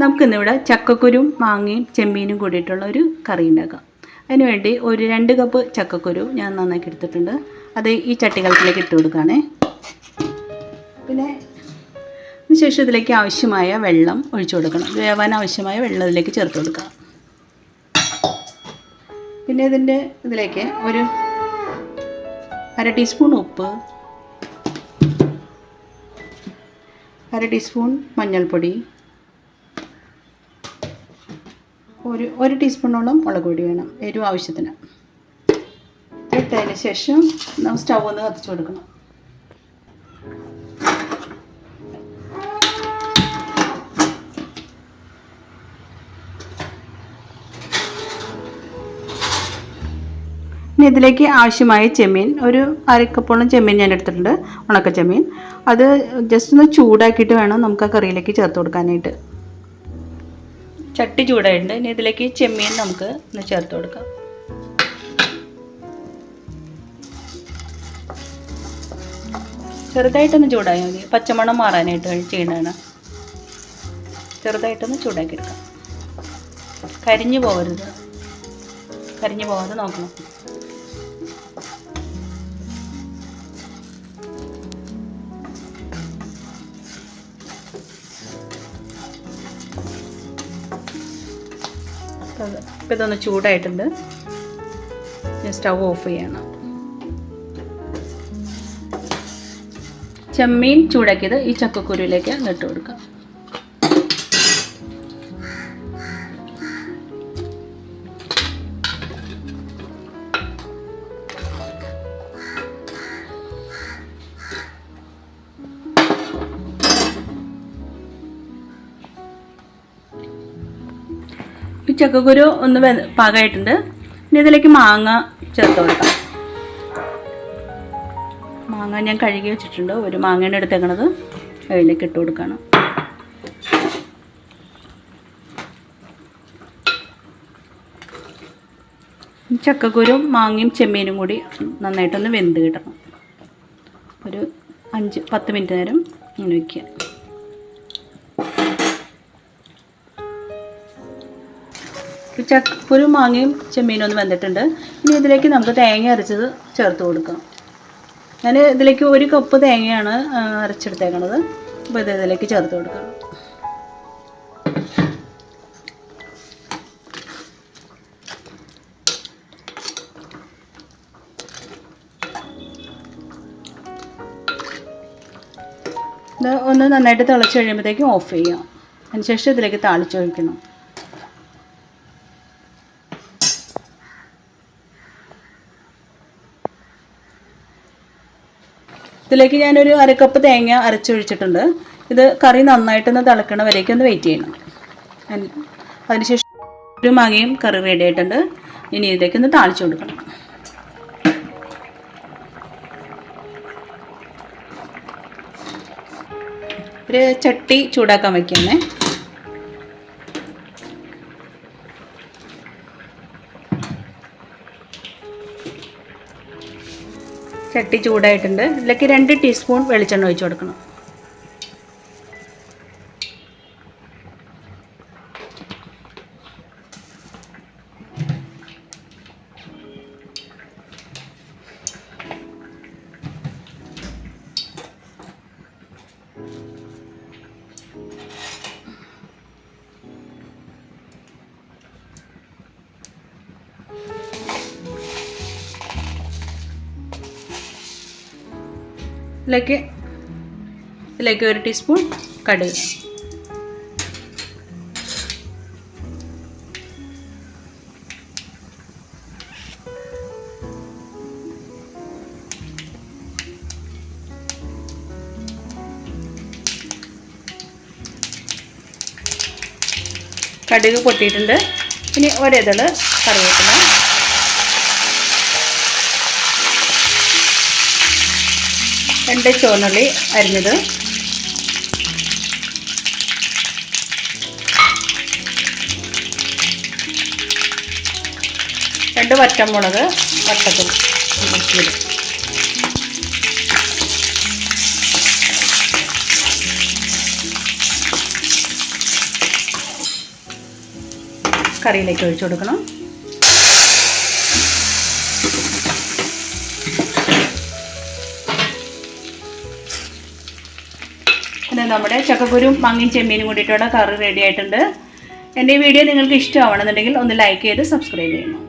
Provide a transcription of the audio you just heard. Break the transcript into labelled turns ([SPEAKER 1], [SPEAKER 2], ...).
[SPEAKER 1] നമുക്കിന്നിവിടെ ചക്കക്കുരും മാങ്ങയും ചെമ്മീനും കൂടിയിട്ടുള്ള ഒരു കറി ഉണ്ടാക്കാം. അതിനുവേണ്ടി ഒരു രണ്ട് കപ്പ് ചക്കക്കുരു ഞാൻ നന്നാക്കി എടുത്തിട്ടുണ്ട്. അത് ഈ ചട്ടികളത്തിലേക്ക് ഇട്ട് കൊടുക്കുകയാണേ. പിന്നെ അതിനുശേഷം ഇതിലേക്ക് ആവശ്യമായ വെള്ളം ഒഴിച്ചു കൊടുക്കണം. വേവാൻ ആവശ്യമായ വെള്ളം ഇതിലേക്ക് ചേർത്ത് കൊടുക്കുക പിന്നെ ഇതിന്റെ ഇതിലേക്ക് ഒരു അര ടീസ്പൂൺ ഉപ്പ് അര ടീസ്പൂൺ മഞ്ഞൾപ്പൊടി ഒരു ഒരു ടീസ്പൂണോളം മുളക് പൊടി വേണം എരിവ് ആവശ്യത്തിന്. ഇട്ടതിന് ശേഷം നമ്മൾ സ്റ്റൗ ഒന്ന് കത്തിച്ചു കൊടുക്കണം. ഇനി ഇതിലേക്ക് ആവശ്യമായ ചെമ്മീൻ ഒരു അരക്കപ്പോളം ചെമ്മീൻ ഞാൻ എടുത്തിട്ടുണ്ട് ഉണക്ക ചെമ്മീൻ അത് ജസ്റ്റ് ഒന്ന് ചൂടാക്കിയിട്ട് വേണം നമുക്ക് ആ കറിയിലേക്ക് ചേർത്ത് കൊടുക്കാനായിട്ട്. ചട്ടി ചൂടായിട്ടുണ്ട്. ഇനി ഇതിലേക്ക് ചെമ്മീൻ നമുക്ക് ഒന്ന് ചേർത്ത് കൊടുക്കാം. ചെറുതായിട്ടൊന്ന് ചൂടായാൽ മതി. പച്ചമണം മാറാനായിട്ട് ചെയ്യണതാണ്. ചെറുതായിട്ടൊന്ന് ചൂടാക്കി എടുക്കാം കരിഞ്ഞു പോകരുത്. കരിഞ്ഞു പോകാതെ നോക്കണം. ഇപ്പം ഇതൊന്ന് ചൂടായിട്ടുണ്ട്. ഞാൻ സ്റ്റൗ ഓഫ് ചെയ്യണം. ചെമ്മീൻ ചൂടാക്കിയത് ഈ ചക്കക്കുരുവിലേക്ക് ഇട്ട് കൊടുക്കാം. ഈ ചക്കക്കുരു ഒന്ന് പാകമായിട്ടുണ്ട്. ഇനി ഇതിലേക്ക് മാങ്ങ ചേർത്ത് കൊടുക്കാം. മാങ്ങ ഞാൻ കഴുകി വെച്ചിട്ടുണ്ട്. ഒരു മാങ്ങയാണ് എടുത്തേക്കണത് അതിലേക്ക് ഇട്ട് കൊടുക്കണം. ചക്കക്കുരും മാങ്ങയും ചെമ്മീനും കൂടി നന്നായിട്ടൊന്ന് വെന്ത് കിട്ടണം. ഒരു അഞ്ച് പത്ത് മിനിറ്റ് നേരം ഇങ്ങനെ വയ്ക്കുക ചക്കപ്പൊരു മാങ്ങയും ചെമ്മീനും ഒന്ന് വെന്തിട്ടുണ്ട്. ഇനി ഇതിലേക്ക് നമുക്ക് തേങ്ങ അരച്ചത് ചേർത്ത് കൊടുക്കാം. ഞാൻ ഇതിലേക്ക് ഒരു കപ്പ് തേങ്ങയാണ് അരച്ചെടുത്തേക്കണത്. അപ്പോൾ ഇത് ഇതിലേക്ക് ചേർത്ത് കൊടുക്കാം. ഒന്ന് നന്നായിട്ട് തിളച്ച് കഴിയുമ്പോഴത്തേക്കും ഓഫ് ചെയ്യാം. അതിനുശേഷം ഇതിലേക്ക് താളിച്ചൊഴിക്കണം ഇതിലേക്ക് ഞാനൊരു അരക്കപ്പ് തേങ്ങ അരച്ചൊഴിച്ചിട്ടുണ്ട്. ഇത് കറി നന്നായിട്ടൊന്ന് തിളക്കണ വരേക്ക് ഒന്ന് വെയിറ്റ് ചെയ്യണം. അതിന് അതിനുശേഷം ഒരു മാങ്ങയും കറി റെഡി ആയിട്ടുണ്ട്. ഇനി ഇതിലേക്ക് ഒന്ന് താളിച്ചു കൊടുക്കണം. ഒരു ചട്ടി ചൂടാക്കാൻ വയ്ക്കുന്നേ ചട്ടി ചൂടായിട്ടുണ്ട്. ഇതിലേക്ക് രണ്ട് ടീസ്പൂൺ വെളിച്ചെണ്ണ ഒഴിച്ചു കൊടുക്കണം. ഇതിലേക്ക് ഇതിലേക്ക് ഒരു ടീസ്പൂൺ കടുക്. കടുക് പൊട്ടിയിട്ടുണ്ട്. ഇനി ഒരിതൾ കറിവേപ്പില. രണ്ട് ചുവന്നുള്ളി അരിഞ്ഞത്. രണ്ട് വറ്റമുളക് വട്ടത്തിൽ. കറിയിലേക്ക് ഒഴിച്ചു കൊടുക്കണം. നമ്മുടെ ചക്കക്കുരും മങ്ങിയും ചെമ്മീനും കൂടിയിട്ടുള്ള കറി റെഡി ആയിട്ടുണ്ട്. എന്റെ ഈ വീഡിയോ നിങ്ങൾക്ക് ഇഷ്ടമാവണമെന്നുണ്ടെങ്കിൽ ഒന്ന് ലൈക്ക് ചെയ്ത് സബ്സ്ക്രൈബ് ചെയ്യണം.